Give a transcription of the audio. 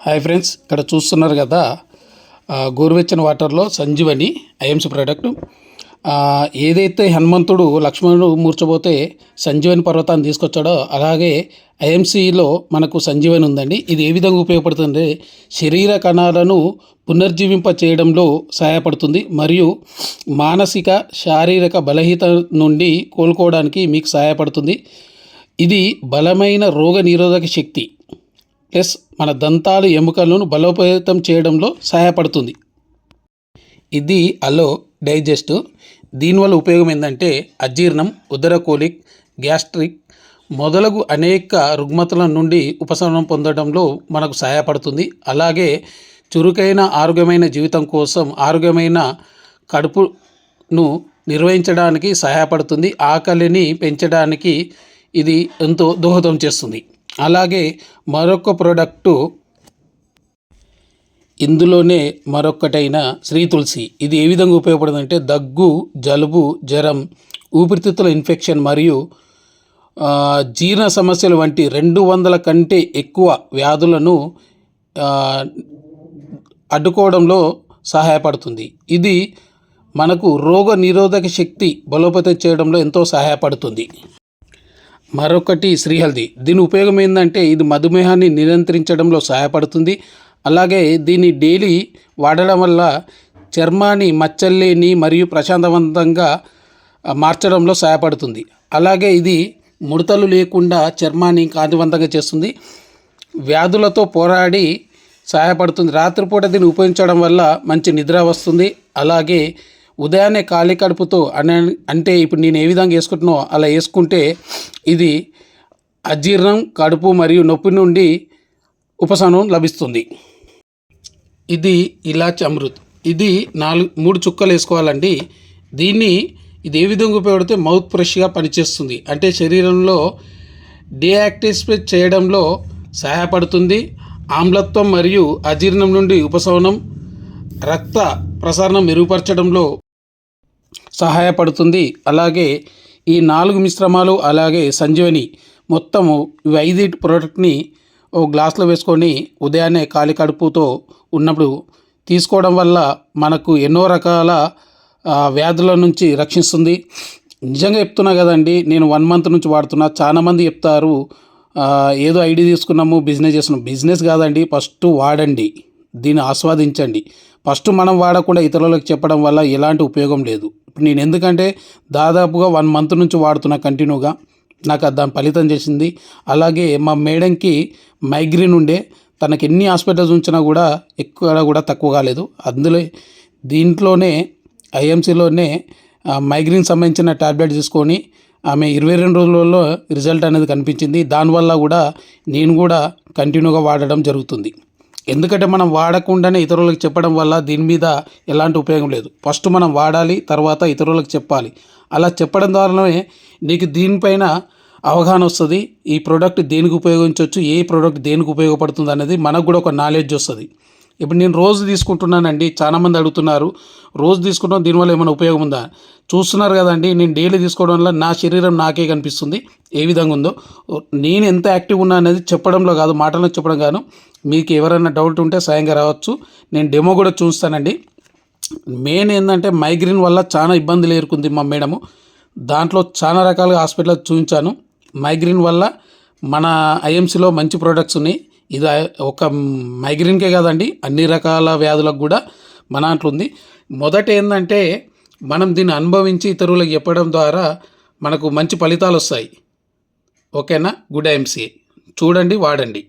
Hi friends ఇక్కడ చూస్తున్నారు కదా గోరువెచ్చని వాటర్లో సంజీవని ఐఎంసీ ప్రోడక్ట్ ఏదైతే హనుమంతుడు లక్ష్మణుడు మూర్చబోతే సంజీవని పర్వతాన్ని తీసుకొచ్చాడో అలాగే ఐఎంసీలో మనకు సంజీవని ఉందండి. ఇది ఏ విధంగా ఉపయోగపడుతుంది? శరీర కణాలను పునర్జీవింప చేయడంలో సహాయపడుతుంది మరియు మానసిక శారీరక బలహీత నుండి కోలుకోవడానికి మీకు సహాయపడుతుంది. ఇది బలమైన రోగ నిరోధక శక్తి. ప్లస్ మన దంతాలు ఎముకలను బలోపేతం చేయడంలో సహాయపడుతుంది. ఇది అలో డైజెస్ట్. దీనివల్ల ఉపయోగం ఏంటంటే అజీర్ణం ఉదరకోలిక్ గ్యాస్ట్రిక్ మొదలగు అనేక రుగ్మతల నుండి ఉపశమనం పొందడంలో మనకు సహాయపడుతుంది. అలాగే చురుకైన ఆరోగ్యమైన జీవితం కోసం ఆరోగ్యమైన కడుపును నిర్వహించడానికి సహాయపడుతుంది. ఆకలిని పెంచడానికి ఇది ఎంతో దోహదం చేస్తుంది. అలాగే మరొక ప్రోడక్టు ఇందులోనే మరొక్కటైన శ్రీ తులసి. ఇది ఏ విధంగా ఉపయోగపడుతుందంటే దగ్గు జలుబు జ్వరం ఊపిరితిత్తుల ఇన్ఫెక్షన్ మరియు జీర్ణ సమస్యలు వంటి రెండు వందల కంటే ఎక్కువ వ్యాధులను అడ్డుకోవడంలో సహాయపడుతుంది. ఇది మనకు రోగ నిరోధక శక్తి బలోపేతం చేయడంలో ఎంతో సహాయపడుతుంది. మరొకటి శ్రీహల్ది. దీని ఉపయోగం ఏంటంటే ఇది మధుమేహాన్ని నియంత్రించడంలో సహాయపడుతుంది. అలాగే దీన్ని డైలీ వాడడం వల్ల చర్మాన్ని మచ్చల్లేని మరియు ప్రశాంతవంతంగా మార్చడంలో సహాయపడుతుంది. అలాగే ఇది ముడతలు లేకుండా చర్మాన్ని కాంతివంతంగా చేస్తుంది. వ్యాధులతో పోరాడి సహాయపడుతుంది. రాత్రిపూట దీన్ని ఉపయోగించడం వల్ల మంచి నిద్ర వస్తుంది. అలాగే ఉదయాన్నే ఖాళీ కడుపుతో అనే అంటే ఇప్పుడు నేను ఏ విధంగా వేసుకుంటున్నో అలా వేసుకుంటే ఇది అజీర్ణం కడుపు మరియు నొప్పి నుండి ఉపశమనం లభిస్తుంది. ఇది ఇలాచి అమృత్. ఇది నాలుగు మూడు చుక్కలు వేసుకోవాలండి. దీన్ని ఇది ఏ విధంగా ఉపయోగపడితే మౌత్ ఫ్రెష్గా పనిచేస్తుంది. అంటే శరీరంలో డియాక్టివేట్ చేయడంలో సహాయపడుతుంది. ఆమ్లత్వం మరియు అజీర్ణం నుండి ఉపశమనం రక్త ప్రసారణం మెరుగుపరచడంలో సహాయపడుతుంది. అలాగే ఈ నాలుగు మిశ్రమాలు అలాగే సంజీవని మొత్తము ఇవి ఐదు ప్రోడక్ట్ని ఓ గ్లాస్లో వేసుకొని ఉదయాన్నే ఖాళీ కడుపుతో ఉన్నప్పుడు తీసుకోవడం వల్ల మనకు ఎన్నో రకాల వ్యాధుల నుంచి రక్షిస్తుంది. నిజంగా చెప్తున్నా కదండి నేను వన్ మంత్ నుంచి వాడుతున్నా. చాలామంది చెప్తారు ఏదో ఐడి తీసుకున్నాము బిజినెస్ చేస్తున్నాం. బిజినెస్ కాదండి ఫస్ట్ వాడండి. దీన్ని ఆస్వాదించండి. ఫస్ట్ మనం వాడకుండా ఇతరులకు చెప్పడం వల్ల ఎలాంటి ఉపయోగం లేదు. ఇప్పుడు నేను ఎందుకంటే దాదాపుగా వన్ మంత్ నుంచి వాడుతున్నా కంటిన్యూగా నాకు అది దాని ఫలితం చేసింది. అలాగే మా మేడంకి మైగ్రేన్ ఉండే. తనకి ఎన్ని హాస్పిటల్స్ ఉంచినా కూడా ఎక్కువ కూడా తక్కువ కాలేదు. అందులో దీంట్లోనే ఐఎంసీలోనే మైగ్రేన్ సంబంధించిన టాబ్లెట్ తీసుకొని ఆమె ఇరవై రెండు రోజులలో రిజల్ట్ అనేది కనిపించింది. దానివల్ల కూడా నేను కూడా కంటిన్యూగా వాడడం జరుగుతుంది. ఎందుకంటే మనం వాడకుండానే ఇతరులకు చెప్పడం వల్ల దీని మీద ఎలాంటి ఉపయోగం లేదు. ఫస్ట్ మనం వాడాలి తర్వాత ఇతరులకు చెప్పాలి. అలా చెప్పడం ద్వారానే నీకు దీనిపైన అవగాహన వస్తుంది. ఈ ప్రోడక్ట్ దేనికి ఉపయోగించవచ్చు ఏ ప్రోడక్ట్ దేనికి ఉపయోగపడుతుంది అనేది మనకు కూడా ఒక నాలెడ్జ్ వస్తుంది. ఇప్పుడు నేను రోజు తీసుకుంటున్నానండి చాలామంది అడుగుతున్నారు రోజు తీసుకుంటాం దీనివల్ల ఏమైనా ఉపయోగం ఉందా? చూస్తున్నారు కదండి నేను డైలీ తీసుకోవడం వల్ల నా శరీరం నాకే కనిపిస్తుంది ఏ విధంగా ఉందో. నేను ఎంత యాక్టివ్ ఉన్నా అనేది చెప్పడంలో కాదు మాటల్లో చెప్పడం కాను మీకు ఎవరైనా డౌట్ ఉంటే సాయంగా రావచ్చు నేను డెమో కూడా చూస్తానండి. మెయిన్ ఏంటంటే మైగ్రేన్ వల్ల చాలా ఇబ్బందులు ఎదుర్కొంది మా మేడము. దాంట్లో చాలా రకాలుగా హాస్పిటల్ చూపించాను. మైగ్రేన్ వల్ల మన ఐఎంసీలో మంచి ప్రోడక్ట్స్ ఉన్నాయి. ఇది ఒక మైగ్రేన్కే కాదండి. అన్ని రకాల వ్యాధులకు కూడా మన దాంట్లో ఉంది. మొదట ఏంటంటే మనం దీన్ని అనుభవించి ఇతరులకు చెప్పడం ద్వారా మనకు మంచి ఫలితాలు వస్తాయి. ఓకేనా? గుడ్ ఎంసీ చూడండి వాడండి.